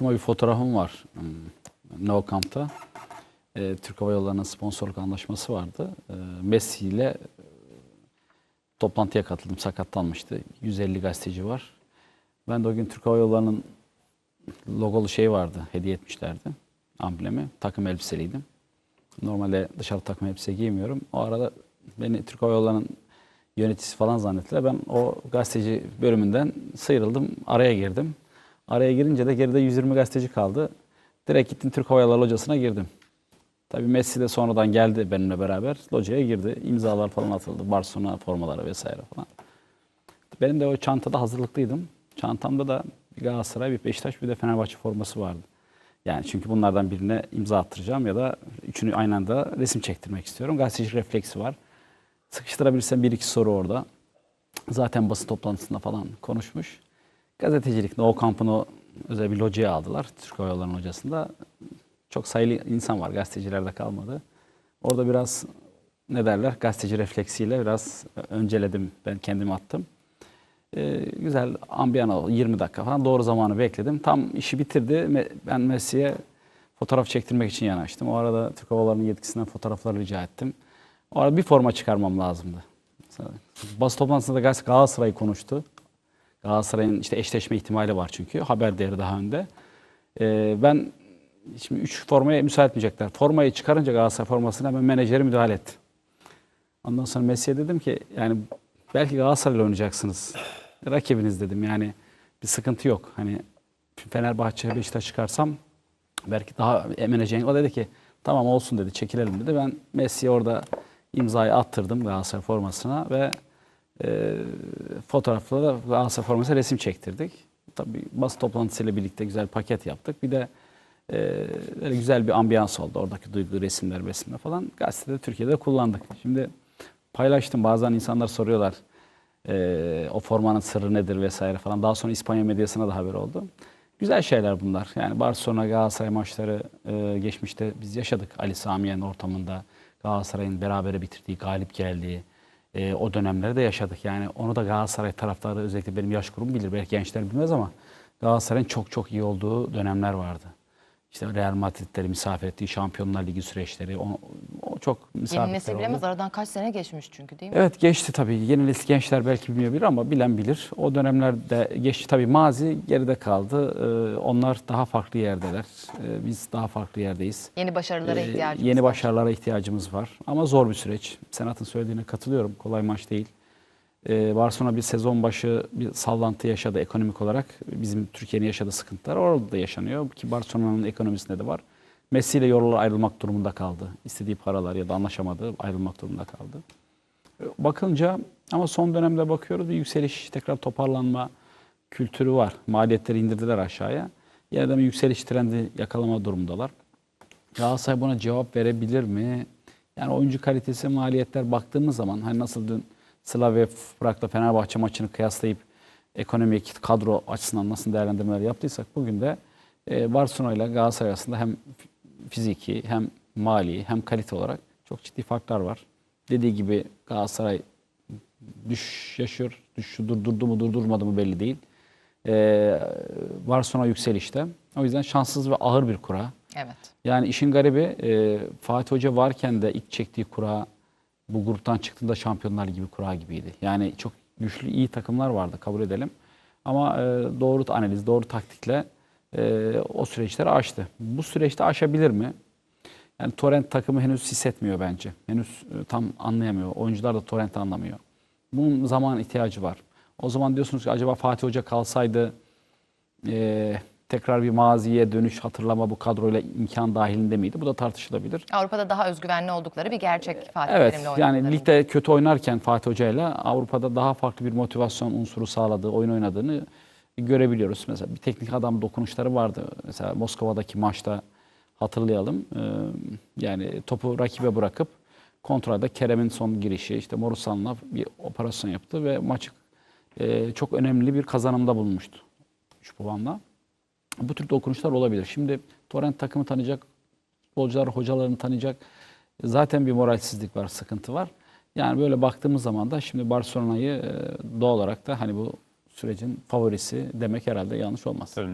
Ama bir fotoğrafım var. Hmm, No Camp'ta. Ee, Türk Hava Yolları'nın sponsorluk anlaşması vardı. Ee, Messi ile e, toplantıya katıldım. Sakatlanmıştı. 150 gazeteci var. Ben de o gün Türk Hava Yolları'nın logolu şey vardı. Hediye etmişlerdi. Amblemi. Takım elbiseliydim. Normalde dışarı takım elbise giymiyorum. O arada beni Türk Hava Yolları'nın yöneticisi falan zannettiler. Ben o gazeteci bölümünden sıyrıldım. Araya girdim. Araya girince de geride 120 gazeteci kaldı. Direkt gittim Türk Hava Yolları locasına girdim. Tabii Messi de sonradan geldi benimle beraber. Locaya girdi. İmzalar falan atıldı. Barcelona formaları vesaire falan. Benim de o çantada hazırlıklıydım. Çantamda da bir Galatasaray, bir Beşiktaş, bir de Fenerbahçe forması vardı. Yani çünkü bunlardan birine imza attıracağım ya da üçünü aynı anda resim çektirmek istiyorum. Gazeteci refleksi var. Sıkıştırabilirsem bir iki soru orada. Zaten basın toplantısında falan konuşmuş. Gazetecilik, o kampını özel bir locaya aldılar. Türk Hava Yolları'nın hocasında. Çok sayılı insan var, gazetecilerde kalmadı. Orada biraz ne derler, gazeteci refleksiyle biraz önceledim, ben kendimi attım. Ee, güzel ambiyan oldu, 20 dakika falan doğru zamanı bekledim. Tam işi bitirdi, ben Messi'ye fotoğraf çektirmek için yanaştım. O arada Türk Hava Yolları'nın yetkisinden fotoğrafları rica ettim. O arada bir forma çıkarmam lazımdı. Basın toplantısında Gal- Galatasaray konuştu. Galatasaray'ın işte eşleşme ihtimali var çünkü. Haber değeri daha önde. Ee, ben şimdi üç formaya müsaade etmeyecekler. Formayı çıkarınca Galatasaray formasına hemen menajeri müdahale etti. Ondan sonra Messi'ye dedim ki yani belki Galatasaray'la oynayacaksınız. Rakibiniz dedim yani bir sıkıntı yok. Hani Fenerbahçe Beşiktaş çıkarsam belki daha menajerin o dedi ki tamam olsun dedi çekilelim dedi. Ben Messi'ye orada imzayı attırdım Galatasaray formasına ve e, fotoğrafla da Galatasaray formasına resim çektirdik. Tabii basın toplantısıyla birlikte güzel paket yaptık. Bir de e, böyle güzel bir ambiyans oldu. Oradaki duygu resimler, resimler falan. Gazetede Türkiye'de kullandık. Şimdi paylaştım. Bazen insanlar soruyorlar e, o formanın sırrı nedir vesaire falan. Daha sonra İspanya medyasına da haber oldu. Güzel şeyler bunlar. Yani Barcelona Galatasaray maçları e, geçmişte biz yaşadık Ali Samiye'nin ortamında. Galatasaray'ın berabere bitirdiği, galip geldiği e, o dönemleri de yaşadık. Yani onu da Galatasaray taraftarı özellikle benim yaş grubum bilir. Belki gençler bilmez ama Galatasaray'ın çok çok iyi olduğu dönemler vardı. İşte Real Madrid'leri misafir ettiği Şampiyonlar Ligi süreçleri çok Yeni nesil oldu. bilemez. Aradan kaç sene geçmiş çünkü değil mi? Evet geçti tabii. Yeni nesil gençler belki bilmeyebilir ama bilen bilir. O dönemlerde geçti tabii. Mazi geride kaldı. Ee, onlar daha farklı yerdeler. Ee, biz daha farklı yerdeyiz. Yeni başarılara Ee, ihtiyacımız Yeni var. başarılara ihtiyacımız var. Ama zor bir süreç. Senat'ın söylediğine katılıyorum. Kolay maç değil. Ee, Barcelona bir sezon başı bir sallantı yaşadı ekonomik olarak. Bizim Türkiye'nin yaşadığı sıkıntılar orada da yaşanıyor. Ki Barcelona'nın ekonomisinde de var. Messi ile yollar ayrılmak durumunda kaldı. İstediği paralar ya da anlaşamadı ayrılmak durumunda kaldı. Ee, Bakınca ama son dönemde bakıyoruz bir yükseliş, tekrar toparlanma kültürü var. Maliyetleri indirdiler aşağıya. Yine de bir yükseliş trendi yakalama durumundalar. Galatasaray buna cevap verebilir mi? Yani oyuncu kalitesi, maliyetler baktığımız zaman hani nasıl dün Slavia Prag'la Fenerbahçe maçını kıyaslayıp ekonomik kadro açısından nasıl değerlendirmeler yaptıysak bugün de e, Barcelona ile Galatasaray arasında hem fiziki hem mali hem kalite olarak çok ciddi farklar var. Dediği gibi Galatasaray düşüş yaşıyor. Düşüşü durdurdu mu durdurmadı mı belli değil. Ee, Barcelona yükselişte. O yüzden şanssız ve ağır bir kura. Evet. Yani işin garibi e, Fatih Hoca varken de ilk çektiği kura bu gruptan çıktığında Şampiyonlar gibi kura gibiydi. Yani çok güçlü iyi takımlar vardı kabul edelim. Ama e, doğru analiz, doğru taktikle e, o süreçleri aştı. Bu süreçte aşabilir mi? Yani Torrent takımı henüz hissetmiyor bence. Henüz e, tam anlayamıyor. Oyuncular da Torrent'i anlamıyor. Bunun zaman ihtiyacı var. O zaman diyorsunuz ki acaba Fatih Hoca kalsaydı e, tekrar bir maziye dönüş hatırlama bu kadroyla imkan dahilinde miydi? Bu da tartışılabilir. Avrupa'da daha özgüvenli oldukları bir gerçek Fatih Evet yani ligde kötü oynarken Fatih Hoca ile Avrupa'da daha farklı bir motivasyon unsuru sağladığı, oyun oynadığını görebiliyoruz. Mesela bir teknik adam dokunuşları vardı. Mesela Moskova'daki maçta hatırlayalım. Ee, yani topu rakibe bırakıp kontrolde Kerem'in son girişi, işte Morusan'la bir operasyon yaptı ve maçı e, çok önemli bir kazanımda bulunmuştu. 3 puanla. Bu tür dokunuşlar olabilir. Şimdi Torrent takımı tanıyacak, futbolcular hocalarını tanıyacak. Zaten bir moralsizlik var, sıkıntı var. Yani böyle baktığımız zaman da şimdi Barcelona'yı e, doğal olarak da hani bu sürecin favorisi demek herhalde yanlış olmaz. Tabii